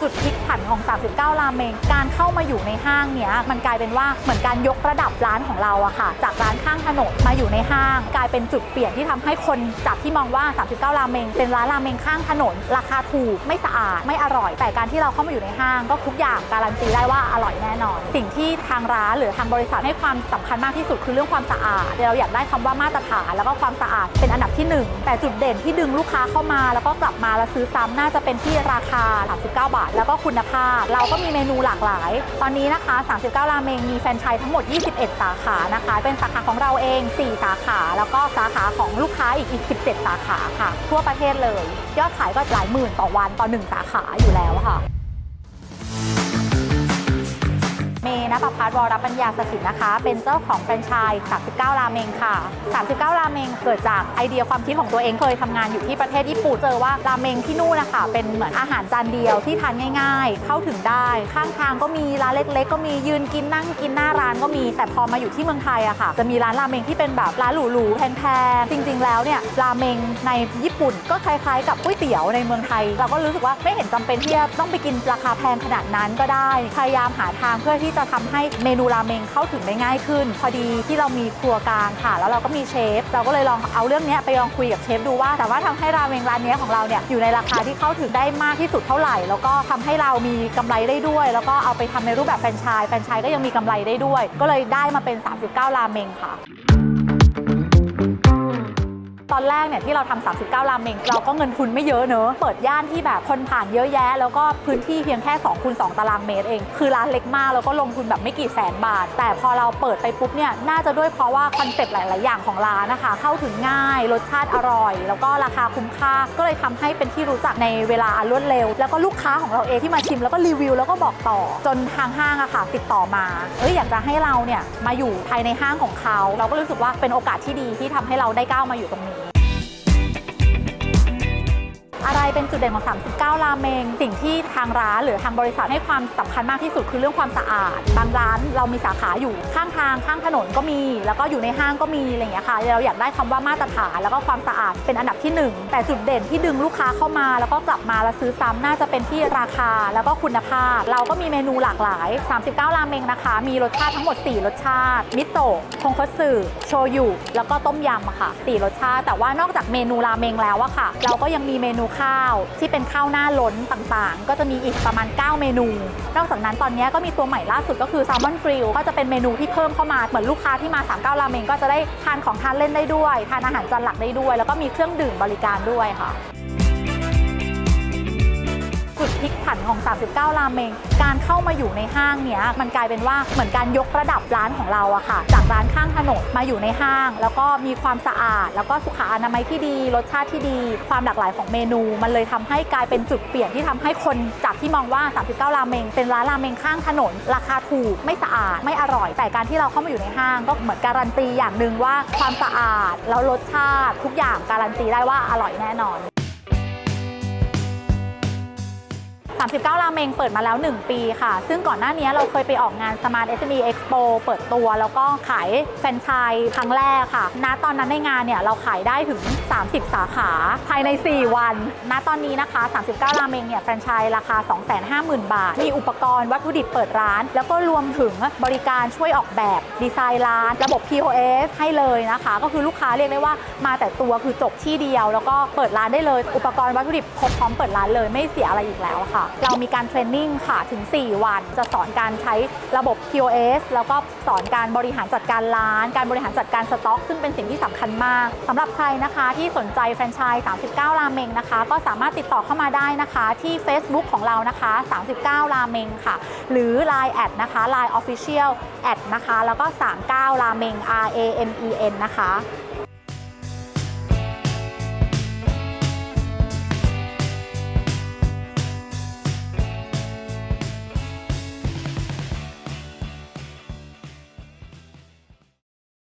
จุดพลิกผันของ 39 ราเมง การเข้ามาอยู่ในห้างเนี้ย มันกลายเป็นว่าเหมือนการยกระดับร้านของเราอะค่ะ จากร้านข้างถนนมาอยู่ในห้าง กลายเป็นจุดเปลี่ยนที่ทำให้คนจากที่มองว่า 39 ราเมง เป็นร้านราเมงข้างถนน ราคาถูก ไม่สะอาด ไม่อร่อย แต่การที่เราเข้ามาอยู่ในห้าง ก็ทุกอย่างการันตีได้ว่าอร่อยแน่นอน สิ่งที่ทางร้านหรือทางบริษัทให้ความสำคัญมากที่สุดคือเรื่องความสะอาด เราอยากได้คำว่ามาตรฐาน แล้วก็ความสะอาดเป็นอันดับที่หนึ่งแต่จุดเด่นที่ดึงลูกค้าเข้ามา แล้วก็กลับมาแล้วซื้อซ้ำน่าจะเป็นที่ราคา 39 บาทแล้วก็คุณภาพ เราก็มีเมนูหลากหลาย ตอนนี้นะคะ 39 ราเมงมีแฟรนไชส์ทั้งหมด 21 สาขานะคะ เป็นสาขาของเราเอง 4 สาขา แล้วก็สาขาของลูกค้าอีกอีก 17 สาขาค่ะ ทั่วประเทศเลย ยอดขายก็หลายหมื่นต่อวันต่อ 1 สาขาอยู่แล้วค่ะ นภพัฒน์วรปัญญาสถิตนะคะ เป็นเจ้าของแฟรนไชส์ 39 ราเมงค่ะ 39 ราเมงเกิดจากไอเดียความคิดของตัวเองเคยทำงานอยู่ที่ประเทศญี่ปุ่นเจอว่าราเมงที่นู่นนะคะเป็นเหมือนอาหารจานเดียวที่ทานง่าย ๆ เข้าถึงได้ข้างทางก็มีร้านเล็ก ๆ ก็มียืนกินนั่งกินหน้าร้านก็มี แต่พอมาอยู่ที่เมืองไทยอะค่ะ จะมีร้านราเมงที่เป็นแบบร้านหรูๆแพงๆจริง ๆ แล้วเนี่ยราเมงในญี่ปุ่นก็คล้ายๆ กับก๋วยเตี๋ยวในเมืองไทย เราก็รู้สึกว่าไม่เห็นจำเป็นที่จะต้องไปกินราคาแพงขนาดนั้นก็ได้พยายามหาทางเพื่อที่จะทำให้เมนูราเมงเข้าถึงได้ง่ายขึ้น พอดีที่เรามีครัวกลางค่ะ แล้วเราก็มีเชฟ เราก็เลยลองเอาเรื่องนี้ไปลองคุยกับเชฟดูว่าสามารถทำให้ราเมงร้านนี้ของเราเนี่ยอยู่ในราคาที่เข้าถึงได้มากที่สุดเท่าไหร่ แล้วก็ทำให้เรามีกำไรได้ด้วย แล้วก็เอาไปทำในรูปแบบแฟรนไชส์แฟรนไชส์ก็ยังมีกำไรได้ด้วย ก็เลยได้มาเป็น 39 ราเมงค่ะ ตอนแรกเนี่ยที่เราทำ39 ราเมงเราก็เงินทุนไม่เยอะเนอะ เปิดย่านที่แบบคนผ่านเยอะแยะ แล้วก็พื้นที่เพียงแค่2คูณ2ตารางเมตรเอง คือร้านเล็กมากแล้วก็ลงทุนแบบไม่กี่แสนบาท แต่พอเราเปิดไปปุ๊บเนี่ยน่าจะด้วยเพราะว่าคอนเซ็ปต์หลาย ๆ อย่างของร้านนะคะ เข้าถึงง่าย รสชาติอร่อย แล้วก็ราคาคุ้มค่า ก็เลยทำให้เป็นที่รู้จักในเวลาอันรวดเร็ว แล้วก็ลูกค้าของเราเองที่มาชิมแล้วก็รีวิวแล้วก็บอกต่อ จนทางห้างอะค่ะ ติดต่อมาเอ้ยอยากจะให้เราเนี่ยมาอยู่ภายในห้างของเขา เราก็รู้สึกว่าเป็นโอกาสที่ดีที่ทำให้เราได้ก้าวมาอยู่ตรงนี้ อะไรเป็นจุดเด่นของ 39 ราเมง สิ่งที่ทางร้านหรือทางบริษัทให้ความสำคัญมากที่สุดคือเรื่องความสะอาด บางร้านเรามีสาขาอยู่ข้างทางข้างถนนก็มี แล้วก็อยู่ในห้างก็มีอะไรอย่างเงี้ยค่ะ เราอยากได้คำว่ามาตรฐานแล้วก็ความสะอาดเป็นอันดับที่หนึ่งแต่จุดเด่นที่ดึงลูกค้าเข้ามา แล้วก็กลับมาแล้วซื้อซ้ำน่าจะเป็นที่ราคาแล้วก็คุณภาพ เราก็มีเมนูหลากหลาย 39 ราเมงนะคะ มีรสชาติทั้งหมด 4 รสชาติ มิโซะทงคัตสึโชยุ แล้วก็ต้มยำอะค่ะ4รสชาติ แต่ว่านอกจากเมนูราเมงแล้วอะค่ะ เราก็ยังมีเมนูข้าวที่เป็นข้าวหน้าล้นต่างๆ ก็จะมีอีกประมาณ 9 เมนู นอกจากนั้นตอนนี้ก็มีตัวใหม่ล่าสุดก็คือแซลมอนกริลก็จะเป็นเมนูที่เพิ่มเข้ามาเหมือนลูกค้าที่มา39ราเมงก็จะได้ทานของทานเล่นได้ด้วย ทานอาหารจานหลักได้ด้วย แล้วก็มีเครื่องดื่มบริการด้วยค่ะ จุดพลิกผันของ 39 ราเมง การเข้ามาอยู่ในห้างเนี้ยมันกลายเป็นว่าเหมือนการยกระดับร้านของเราอะค่ะ จากร้านข้างถนนมาอยู่ในห้าง แล้วก็มีความสะอาด แล้วก็สุขอนามัยที่ดี รสชาติที่ดี ความหลากหลายของเมนู มันเลยทำให้กลายเป็นจุดเปลี่ยนที่ทำให้คนจากที่มองว่า 39 ราเมง เป็นร้านราเมงข้างถนน ราคาถูกไม่สะอาดไม่อร่อย แต่การที่เราเข้ามาอยู่ในห้าง ก็เหมือนการันตีอย่างหนึ่งว่าความสะอาดแล้วรสชาติทุกอย่างการันตีได้ว่าอร่อยแน่นอน 39 ราเมงเปิดมาแล้ว 1 ปีค่ะ ซึ่งก่อนหน้านี้เราเคยไปออกงาน Smart SME Expo เปิดตัว แล้วก็ขายแฟรนไชส์ครั้งแรกค่ะ ณ ตอนนั้นในงานเนี่ยเราขายได้ถึง 30 สาขาภายใน 4 วัน ณ ตอนนี้นะคะ 39 ราเมงเนี่ยแฟรนไชส์ราคา 250,000 บาท มีอุปกรณ์วัตถุดิบเปิดร้าน แล้วก็รวมถึงบริการช่วยออกแบบดีไซน์ร้าน ระบบ POS ให้เลยนะคะ ก็คือลูกค้าเรียกได้ว่ามาแต่ตัวคือจบที่เดียว แล้วก็เปิดร้านได้เลย อุปกรณ์วัตถุดิบครบพร้อมเปิดร้านเลยไม่เสียอะไรอีกแล้วค่ะเรามีการเทรนนิ่งค่ะถึง 4 วัน จะสอนการใช้ระบบ POS แล้วก็สอนการบริหารจัดการร้าน การบริหารจัดการสต็อก ซึ่งเป็นสิ่งที่สำคัญมากสำหรับใครนะคะที่สนใจแฟรนไชส์ 39 ราเมงนะคะ ก็สามารถติดต่อเข้ามาได้นะคะ ที่ Facebook ของเรานะคะ 39 ราเมงค่ะ หรือ Line แอดนะคะ Line Official แอดนะคะ แล้วก็ 39 ราเมง R A M E N นะคะ